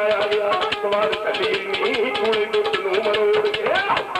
आया तुम्हारे शरीर में थोड़े कुछ नूमरोड़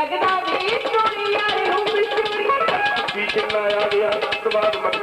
ਲੱਗਦਾ ਵੀ ਚੋਰੀ ਆ ਨੂੰ ਵੀ ਚੋਰੀ ਕੀ ਚੰਗਾ ਆ ਗਿਆ ਸਵਾਦ ਮੱਕ